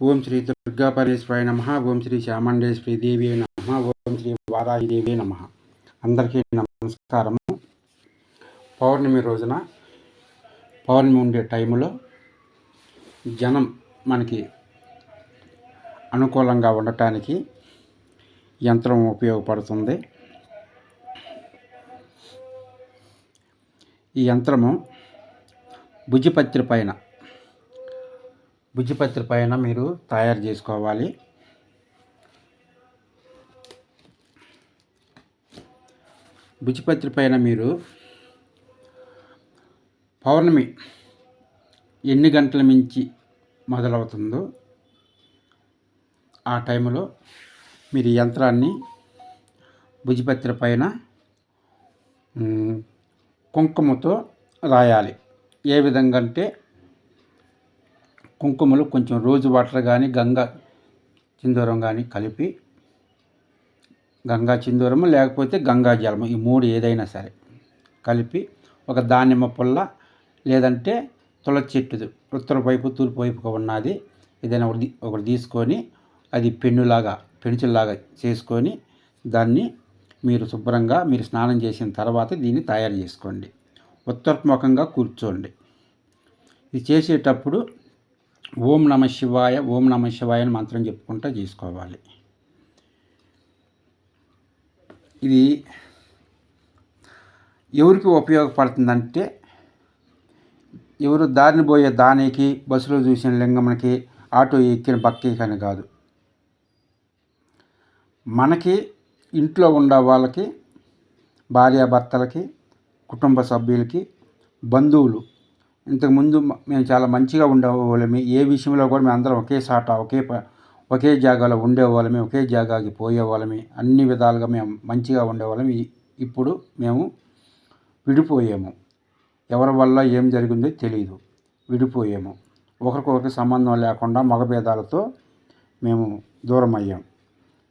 ఓం శ్రీ దుర్గా పరేశ్వరాయ నమ. ఓం శ్రీ శ్యామండేశ్వరి దేవి నమ. ఓం శ్రీ వారాహిదేవి నమ. అందరికీ నమస్కారము. పౌర్ణమి రోజున పౌర్ణమి ఉండే టైంలో జనం మనకి అనుకూలంగా ఉండటానికి యంత్రం ఉపయోగపడుతుంది. ఈ యంత్రము భుజిపత్రి పైన బుజ్జిపత్రి పైన మీరు తయారు చేసుకోవాలి. బుజ్జిపత్రి పైన మీరు పౌర్ణమి ఎన్ని గంటల మించి మొదలవుతుందో ఆ టైంలో మీరు యంత్రాన్ని భుజిపత్రి పైన కుంకుమతో రాయాలి. ఏ విధంగా అంటే కుంకుమలు కొంచెం రోజు వాటర్ కానీ గంగా చిందూరం కానీ కలిపి గంగా చిందూరము లేకపోతే గంగా జలము ఈ మూడు ఏదైనా సరే కలిపి ఒక దానిమ్మ పుల్ల లేదంటే తులసి చెట్టుది. ఉత్తర వైపు తూర్పు వైపుగా ఉన్నది. ఏదైనా ఒకటి ఒకటి తీసుకొని అది పెన్నులాగా పెన్సిల్లాగా చేసుకొని దాన్ని మీరు శుభ్రంగా మీరు స్నానం చేసిన తర్వాత దీన్ని తయారు చేసుకోండి. ఉత్తరముఖంగా కూర్చోండి. ఇది చేసేటప్పుడు ఓం నమ శివాయ ఓం నమ శివాయ అని మంత్రం చెప్పుకుంటూ చేసుకోవాలి. ఇది ఎవరికి ఉపయోగపడుతుందంటే ఎవరు దారిని పోయే దానికి బస్సులో చూసిన లింగంకి ఆటో ఎక్కిన బక్కీకని కాదు. మనకి ఇంట్లో ఉండే వాళ్ళకి భార్యాభర్తలకి కుటుంబ సభ్యులకి బంధువులు ఇంతకుముందు మేము చాలా మంచిగా ఉండేవాళ్ళమి. ఏ విషయంలో కూడా మేము అందరం ఒకే సాట ఒకే ప- ఒకే జాగాలో ఉండేవాళ్ళమి ఒకే జాగాకి పోయేవాళ్ళమి. అన్ని విధాలుగా మేము మంచిగా ఉండేవాళ్ళం. ఇప్పుడు మేము విడిపోయాము. ఎవరి వల్ల ఏం జరిగిందో తెలియదు విడిపోయాము. ఒకరికొకరికి సంబంధం లేకుండా మగభేదాలతో మేము దూరం అయ్యాం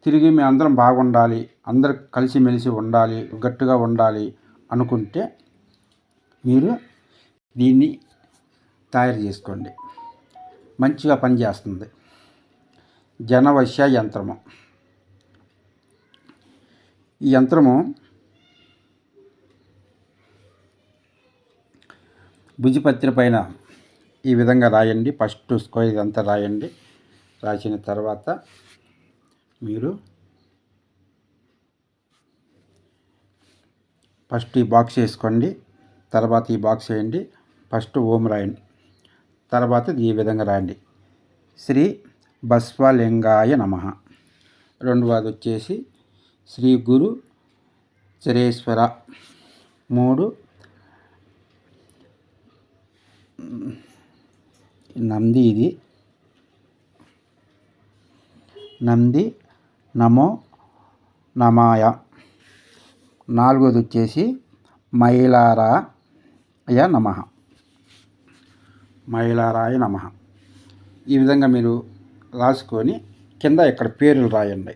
తిరిగి మేము అందరం బాగుండాలి అందరు కలిసిమెలిసి ఉండాలి గట్టిగా ఉండాలి అనుకుంటే మీరు దీన్ని తయారు చేసుకోండి. మంచిగా పనిచేస్తుంది. జనవశ్య యంత్రము. ఈ యంత్రము భుజిపత్రి పైన ఈ విధంగా రాయండి. ఫస్ట్ స్క్వేర్ ఇదంతా రాయండి. రాసిన తర్వాత మీరు ఫస్ట్ ఈ బాక్స్ వేసుకోండి. తర్వాత ఈ బాక్స్ వేయండి. ఫస్ట్ ఓం రాయండి. తర్వాత ఈ విధంగా రాయండి. శ్రీ బస్వలింగాయ నమ. రెండవది వచ్చేసి శ్రీ గురు చరేశ్వర. మూడు నంది ఇది. నంది నమో నమాయ. నాలుగోది వచ్చేసి మైలారాయ నమ. మైలారాయ నమ. ఈ విధంగా మీరు రాసుకొని కింద ఇక్కడ పేర్లు రాయండి.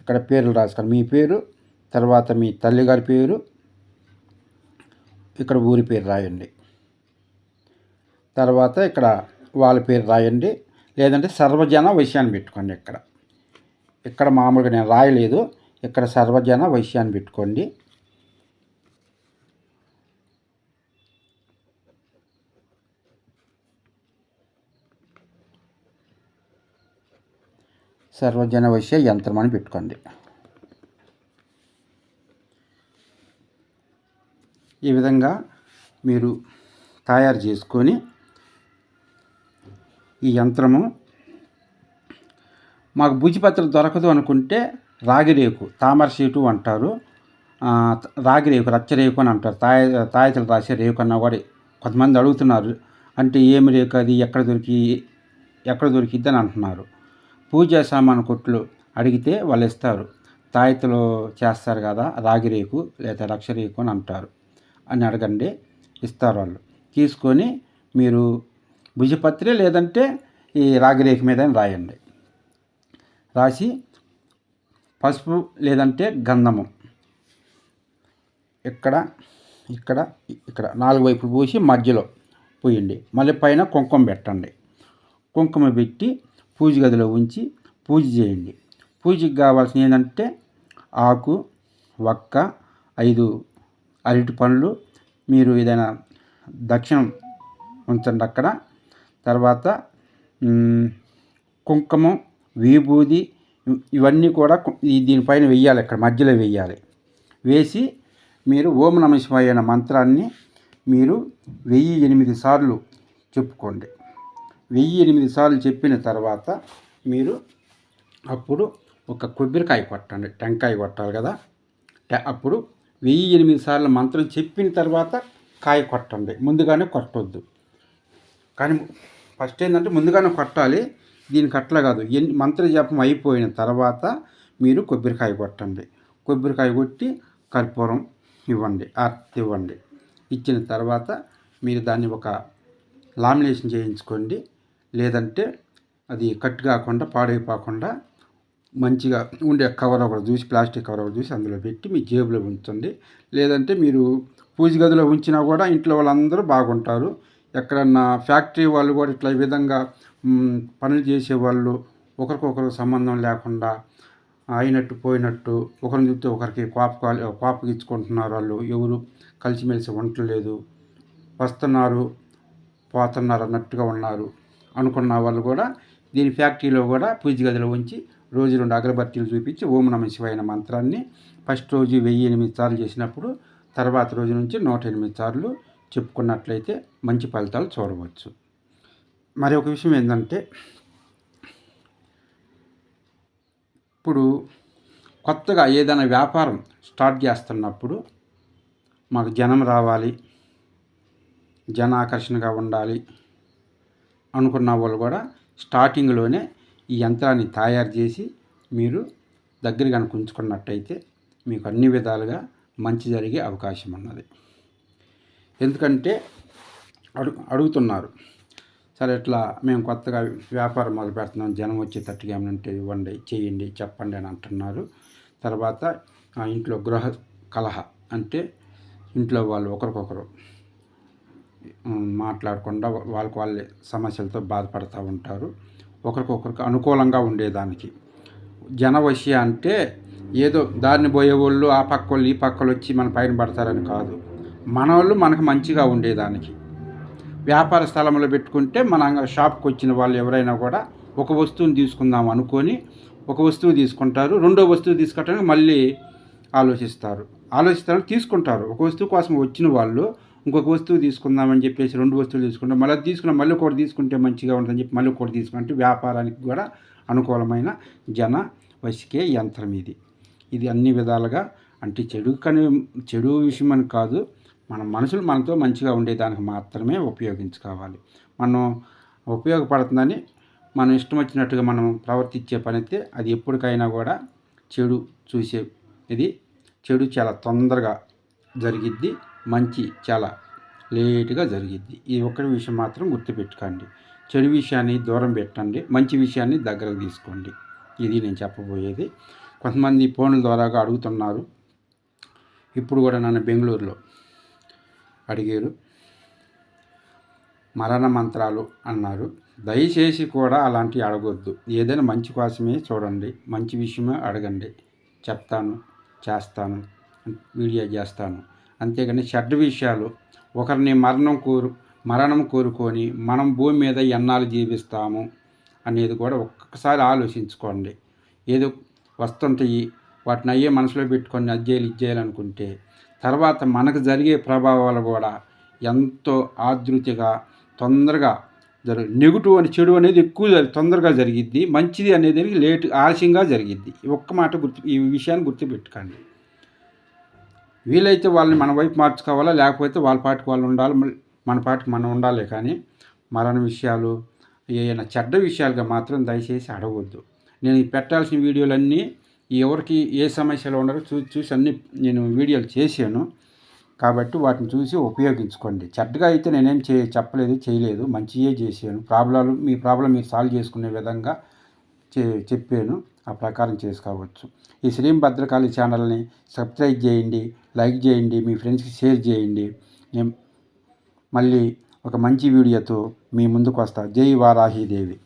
ఇక్కడ పేర్లు రాసుకోండి మీ పేరు తర్వాత మీ తల్లిగారి పేరు ఇక్కడ ఊరి పేరు రాయండి. తర్వాత ఇక్కడ వాళ్ళ పేరు రాయండి. లేదంటే సర్వజన వైశ్యాన్ని పెట్టుకోండి ఇక్కడ. ఇక్కడ మామూలుగా నేను రాయలేదు. ఇక్కడ సర్వజన వైశ్యాన్ని పెట్టుకోండి. సర్వజన వైశ్య యంత్రం అని పెట్టుకోండి ఈ విధంగా మీరు తయారు చేసుకొని ఈ యంత్రము మాకు భుజిపత్రం దొరకదు అనుకుంటే రాగిరేకు తామర సీటు అంటారు. రాగిరేకు రచ్చరేకు అని అంటారు. తాయ తాయతలు రాసే రేకు అన్న కూడా కొంతమంది అడుగుతున్నారు. అంటే ఏమి రేకు అది? ఎక్కడ దొరికి ఎక్కడ దొరికిద్ది అని అంటున్నారు. పూజా సామాను కొట్లు అడిగితే వాళ్ళు ఇస్తారు తాయతలు చేస్తారు కదా రాగిరేకు లేదా రక్షరేకు అని అంటారు అని అడగండి ఇస్తారు వాళ్ళు. తీసుకొని మీరు భుజపత్రి లేదంటే ఈ రాగిరేఖ మీద రాయండి. రాసి పసుపు లేదంటే గంధము. ఇక్కడ ఇక్కడ ఇక్కడ నాలుగు వైపులు పోసి మధ్యలో పోయండి. మళ్ళీ పైన కుంకుమ పెట్టండి. కుంకుమ పెట్టి పూజ గదిలో ఉంచి పూజ చేయండి. పూజకి కావాల్సిన ఏంటంటే ఆకు వక్క ఐదు అరటి పండ్లు మీరు ఏదైనా దక్షిణం ఉంచండి అక్కడ. తర్వాత కుంకుమం విభూది ఇవన్నీ కూడా దీనిపైన వెయ్యాలి ఇక్కడ మధ్యలో వెయ్యాలి. వేసి మీరు ఓం నమ శివాయ మంత్రాన్ని మీరు వెయ్యి ఎనిమిది సార్లు చెప్పుకోండి. వెయ్యి ఎనిమిది సార్లు చెప్పిన తర్వాత మీరు అప్పుడు ఒక కొబ్బరికాయ కొట్టండి. టెంకాయ కొట్టాలి కదా. అప్పుడు వెయ్యి ఎనిమిది సార్లు మంత్రం చెప్పిన తర్వాత కాయ కొట్టండి. ముందుగానే కొట్టొద్దు. కానీ ఫస్ట్ ఏంటంటే ముందుగానే కొట్టాలి. దీనికి అట్లా కాదు. ఎన్ని మంత్ర జపం అయిపోయిన తర్వాత మీరు కొబ్బరికాయ కొట్టండి. కొబ్బరికాయ కొట్టి కర్పూరం ఇవ్వండి. అర్త్ ఇవ్వండి. ఇచ్చిన తర్వాత మీరు దాన్ని ఒక లామినేషన్ చేయించుకోండి. లేదంటే అది కట్ కాకుండా పాడైపోకుండా మంచిగా ఉండే కవర్ ఒకటి చూసి ప్లాస్టిక్ కవర్ ఒకటి చూసి అందులో పెట్టి మీ జేబులో ఉంచండి. లేదంటే మీరు పూజ గదిలో ఉంచినా కూడా ఇంట్లో వాళ్ళందరూ బాగుంటారు. ఎక్కడన్నా ఫ్యాక్టరీ వాళ్ళు కూడా ఇట్లా ఈ విధంగా పనులు చేసేవాళ్ళు ఒకరికొకరు సంబంధం లేకుండా అయినట్టు పోయినట్టు ఒకరిని చూస్తే ఒకరికి కోప కోపగించుకుంటున్నారు వాళ్ళు. ఎవరు కలిసిమెలిసి ఉండలేదు వస్తున్నారు పోతున్నారు అన్నట్టుగా ఉన్నారు. అనుకున్న వాళ్ళు కూడా దీని ఫ్యాక్టరీలో కూడా పూజ గదిలో ఉంచి రోజు రెండు అగరబత్తీలు చూపించి ఓం నమ శివైన మంత్రాన్ని ఫస్ట్ రోజు వెయ్యి ఎనిమిది సార్లు చేసినప్పుడు తర్వాత రోజు నుంచి నూట ఎనిమిది సార్లు చెప్పుకున్నట్లయితే మంచి ఫలితాలు చూడవచ్చు. మరి ఒక విషయం ఏంటంటే ఇప్పుడు కొత్తగా ఏదైనా వ్యాపారం స్టార్ట్ చేస్తున్నప్పుడు మాకు జనం రావాలి జన ఆకర్షణగా ఉండాలి అనుకున్న వాళ్ళు కూడా స్టార్టింగ్లోనే ఈ యంత్రాన్ని తయారు చేసి మీరు దగ్గర కనుక ఉంచుకున్నట్టయితే మీకు అన్ని విధాలుగా మంచి జరిగే అవకాశం ఉన్నది. ఎందుకంటే అడు అడుగుతున్నారు. సరే ఇట్లా మేము కొత్తగా వ్యాపారం మొదలు పెడుతున్నాం. జనం వచ్చేటట్టుగా ఏమంటే ఇవ్వండి చేయండి చెప్పండి అని అంటున్నారు. తర్వాత ఇంట్లో గృహ కలహ అంటే ఇంట్లో వాళ్ళు ఒకరికొకరు మాట్లాడకుండా వాళ్ళకి వాళ్ళే సమస్యలతో బాధపడుతూ ఉంటారు. ఒకరికొకరికి అనుకూలంగా ఉండేదానికి. జనవశ్య అంటే ఏదో దారిని పోయేవాళ్ళు ఆ పక్క వాళ్ళు ఈ పక్కలు వచ్చి మన పైన పడతారని కాదు. మన వాళ్ళు మనకు మంచిగా ఉండేదానికి. వ్యాపార స్థలంలో పెట్టుకుంటే మన షాప్కి వచ్చిన వాళ్ళు ఎవరైనా కూడా ఒక వస్తువుని తీసుకుందాం అనుకొని ఒక వస్తువు తీసుకుంటారు. రెండో వస్తువు తీసుకోవటానికి మళ్ళీ ఆలోచిస్తారు. ఆలోచిస్తారు తీసుకుంటారు. ఒక వస్తువు కోసం వచ్చిన వాళ్ళు ఇంకొక వస్తువు తీసుకుందామని చెప్పేసి రెండు వస్తువులు తీసుకుంటాం. మళ్ళీ తీసుకున్న మళ్ళీ ఒకటి తీసుకుంటే మంచిగా ఉంటుందని చెప్పి మళ్ళీ ఒకటి తీసుకుంటే. వ్యాపారానికి కూడా అనుకూలమైన జన వసికే యంత్రం ఇది. ఇది అన్ని విధాలుగా అంటే చెడు కని చెడు విషయం అని కాదు. మన మనుషులు మనతో మంచిగా ఉండేదానికి మాత్రమే ఉపయోగించుకోవాలి. మనం ఉపయోగపడుతుందని మనం ఇష్టం వచ్చినట్టుగా మనం ప్రవర్తించే పని అయితే అది ఎప్పటికైనా కూడా చెడు చూసే ఇది చెడు చాలా తొందరగా జరిగిద్ది. మంచి చాలా లేటుగా జరిగిద్ది. ఈ ఒక్కటి విషయం మాత్రం గుర్తుపెట్టుకోండి. చెడు విషయాన్ని దూరం పెట్టండి. మంచి విషయాన్ని దగ్గరకు తీసుకోండి. ఇది నేను చెప్పబోయేది. కొంతమంది ఫోన్ల ద్వారాగా అడుగుతున్నారు. ఇప్పుడు కూడా నన్ను బెంగళూరులో అడిగారు. మరణ మంత్రాలు అన్నారు. దయచేసి కూడా అలాంటివి అడగొద్దు. ఏదైనా మంచి కోసమే చూడండి. మంచి విషయమే అడగండి. చెప్తాను చేస్తాను వీడియో చేస్తాను. అంతేగాని చెడ్డ విషయాలు. ఒకరిని మరణం కోరు మరణం కోరుకొని మనం భూమి మీద ఎన్నాళ్ళు జీవిస్తాము అనేది కూడా ఒక్కసారి ఆలోచించుకోండి. ఏదో వస్తుంటాయి వాటిని అయ్యే మనసులో పెట్టుకొని అజ్జేయాలి ఇచ్చేయాలనుకుంటే తర్వాత మనకు జరిగే ప్రభావాలు కూడా ఎంతో ఆదృతిగా తొందరగా జరు నెగిటివ్ అని చెడు అనేది ఎక్కువ తొందరగా జరిగిద్ది మంచిది అనేది లేట్ ఆలస్యంగా జరిగిద్ది. ఒక్క మాట గుర్తు ఈ విషయాన్ని గుర్తుపెట్టుకోండి. వీలైతే వాళ్ళని మన వైపు మార్చుకోవాలా లేకపోతే వాళ్ళ పాటికి వాళ్ళు ఉండాలి మన పాటికి మనం ఉండాలి కానీ మరణ విషయాలు ఏమైనా చెడ్డ విషయాలుగా మాత్రం దయచేసి అడగవద్దు నేను పెట్టాల్సిన వీడియోలన్నీ ఎవరికి ఏ సమస్యలు ఉన్నారో చూసి చూసి అన్ని నేను వీడియోలు చేశాను. కాబట్టి వాటిని చూసి ఉపయోగించుకోండి. చెడ్డగా అయితే నేనేం చే చెప్పలేదు చేయలేదు. మంచియే చేశాను. ప్రాబ్లాలు మీ ప్రాబ్లం మీరు సాల్వ్ చేసుకునే విధంగా చే చెప్పాను. ఆ ప్రకారం చేసుకోవచ్చు. ఈ శ్రీం భద్రకాళి ఛానల్ని సబ్స్క్రైబ్ చేయండి లైక్ చేయండి మీ ఫ్రెండ్స్కి షేర్ చేయండి. మళ్ళీ ఒక మంచి వీడియోతో మీ ముందుకు వస్తా. జై వారాహీదేవి